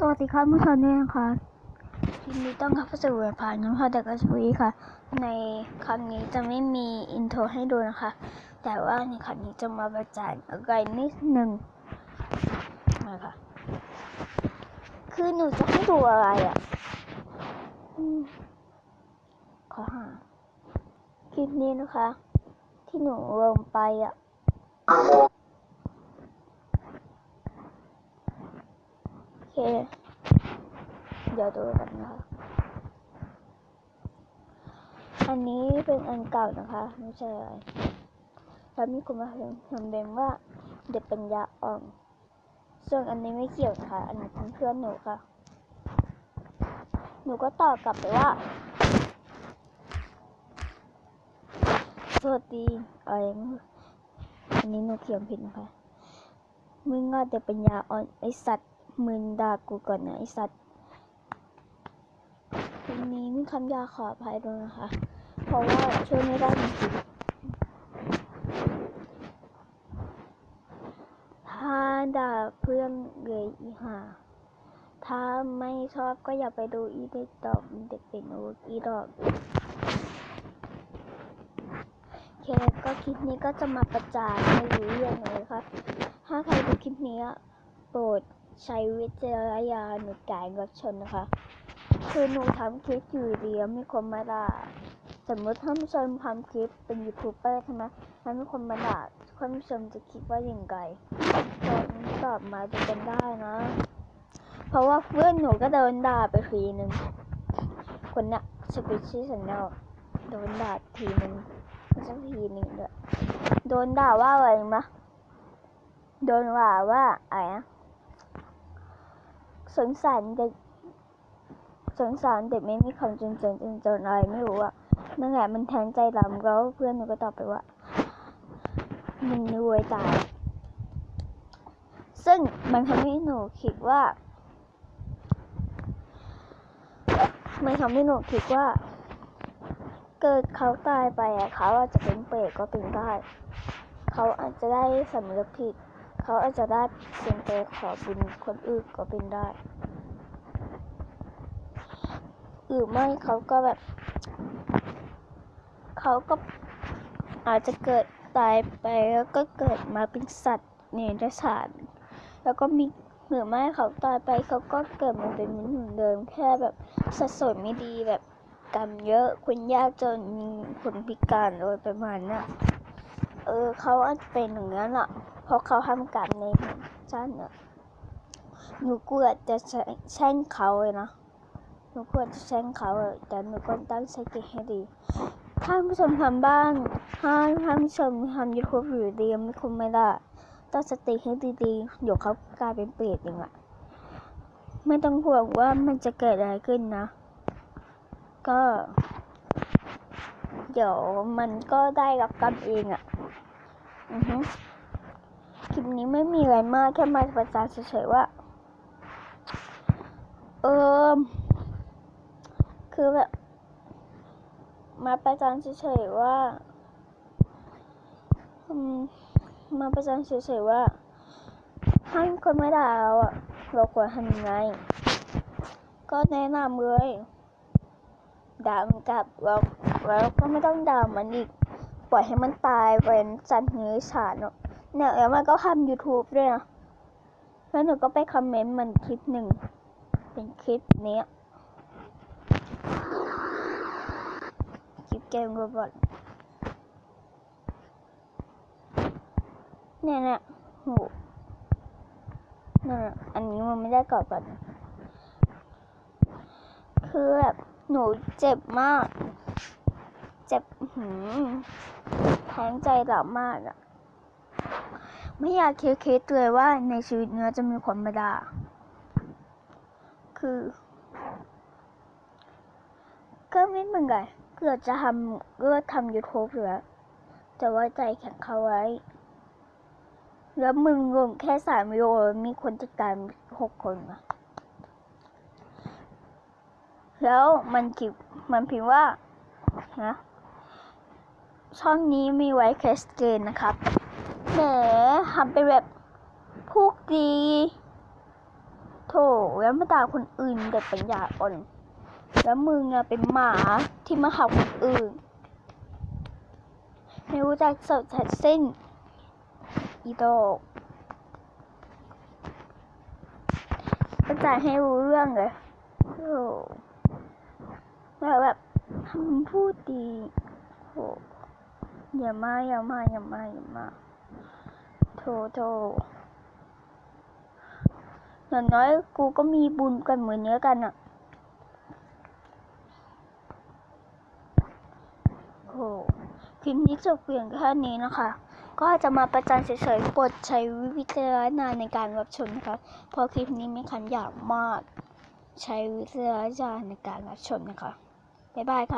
สวัสดีครับผู้ชมด้วยนะคะยินดีต้อนรับเข้าสู่รายการน้ำพาเด็กกสวีค่ะ ในครั้งนี้จะไม่มีอินโทรให้ดูนะคะ แต่ว่าในครั้งนี้จะมาประจานอะไรนิดหนึ่งนะคะคือหนูจะให้ดูอะไรอะขอหาคลิปนี้นะคะ ที่หนูลงไปอะ โอเค เดี๋ยวดูกันนะคะ อันนี้เป็นอันเก่านะคะ ไม่ใช่อะไรแล้วมีคนมาทำเป็นว่าเด็กปัญญาอ่อนส่วนอันนี้ไม่เกี่ยวนะคะ อันนี้เป็นเพื่อนหนูค่ะ หนูก็ตอบกลับไปว่า สวัสดีอะไรมอันนี้หนูเขียนผิดนะคะมึงก็เด็กปัญญาอ่อนไอสัตว์ มึงด่ากูก่อนนะไอสัตว์วันนี้มีคำยาขออภัยด้วยนะคะ เพราะว่าช่วยไม่ได้จริงถ้าด่าเพื่อนเลยอีห่าถ้าไม่ชอบก็อย่าไปดูอีเด็กดอกเด็กเป็นโออีดอกโอเคก็คลิปนี้ก็จะมาประจานให้รู้เรื่องเลยค่ะถ้าใครดูคลิปนี้โปรด ใช้วิจารณญาณในการรับชมนะคะ คือหนูทำคลิปอยู่เดีแล้วมีคนมาด่าสมมติท่านผู้ชมทำคลิปเป็นยูทูบเบอร์ใช่ไหมแล้วมีคนมาด่าท่านผู้ชมจะคิดว่าอย่างไรตอบมาดูกันได้นะ เพราะว่าเพื่อนหนูก็โดนด่าไปทีนึงคนเนี้ยสปิชี่สันเนลโดนด่าทีนึงไม่ใช่ทีนึงด้วยโดนด่าว่าอะไรรู้ไหมโดนว่าว่าอะไรนะ สงสารเด็กสงสารเด็กไม่มีความจนจนจนจนอะไรไม่รู้อะนั่นแหละมันแทงใจดำแล้วเพื่อนหนูก็ตอบไปว่ามึงรวยตาย ซึ่งมันทำให้หนูคิดว่ามันทำให้หนูคิดว่า เกิดเขาตายไปอะเขาอาจจะเป็นเปรตก็เป็นได้ เขาอาจจะได้สำนึกผิด เขาอาจจะได้เสียงไปขอบุญคนอื่นก็เป็นได้หรือไม่เขาก็แบบเขาก็อาจจะเกิดตายไปแล้วก็เกิดมาเป็นสัตว์เนรชานแล้วก็มีหรือไม่เขาตายไปเขาก็เกิดมาเป็นมนุษย์เหมือนเดิมแค่แบบสัดส่วนไม่ดีแบบกรรมเยอะคนยากจนมีคนพิการโดยประมาณน่ะเออเขาอาจจะเป็นอย่างนั้นอะ เพราะเขาทำกรรมในชาติน่ะหนูกลัวจะแช่งเขาเลยนะหนูกลัวจะแช่งเขาแต่หนูก็ตั้งสติให้ดีถ้าผู้ชมทำบ้านถ้าท่านผู้ชมทำยูทูบอยู่ดีไม่คุมไม่ได้ตั้งสติให้ดีๆเดี๋ยวเขากลายเป็นเปรตเองอะไม่ต้องห่วงว่ามันจะเกิดอะไรขึ้นนะ ก็ เดี๋ยวมันก็ได้รับกรรมเองอะอือฮึ คลิปนี้ไม่มีอะไรมากแค่มาประจานเฉยๆว่า เออคือแบบ มาประจานเฉยๆว่าอมมาประจานเฉยๆว่าให้คนไม่ด่าเราอะเราควรทำยังไง ก็แนะนำเลยด่ามันกลับแล้วแล้วก็ไม่ต้องด่ามันอีก ปล่อยให้มันตายเป็นสัตว์เนื้อฉานเนอะ เนี่ยแล้วมันก็ทำ YouTube ด้วยนะแล้วหนูก็ไปคอมเมนต์มันคลิปหนึ่ง เป็นคลิปเนี้ยคลิปเกมโรบอทเนี่ยนี่ยโหเนี่ยเนี่ยอันนี้มันไม่ได้กอดก่อนคือแบบหนูเจ็บมาก เจ็บหืมแทงใจดำมากอะ ไม่อยากคิดคิดเลยว่าในชีวิตเนี้ยจะมีคนมาด่า คือ ก็ไม่เหมือนกันเกือบจะทำเลือกทำยูทูบอยู่แล้วแต่ว่าใจแข็งเขาไว้ แล้วมึงลงแค่สามวิดีโอมีคนติดตามหกคนนะแล้วมันคิดมันพิมพ์ว่านะช่องนี้มีไว้แคสเกนนะครับแหม ทำเป็นแบบพูกดีโถแล้วมาด่าคนอื่นเด็กปัญญาอ่อน แล้วมึงอะเป็นหมาที่มาขับคนอื่น ไม่รู้จักเสาแท็กสิ้น อีโดกก็จ่ายให้รู้เรื่องเลยโอ้แบบแบบทำพูดดีโอ้อย่ามาอย่ามาอย่ามาอย่ามา โถอย่างน้อยกูก็มีบุญกันเหมือนเนื้อกันอะโอ้คลิปนี้จบเพียงแค่นี้นะคะ ก็จะมาประจานเฉยๆโปรดใช้วิจารณญาณในการรับชมนะคะเพราะคลิปนี้มีคำหยาบมาก ใช้วิจารณญาณในการรับชมนะคะ บ๊ายบายค่ะ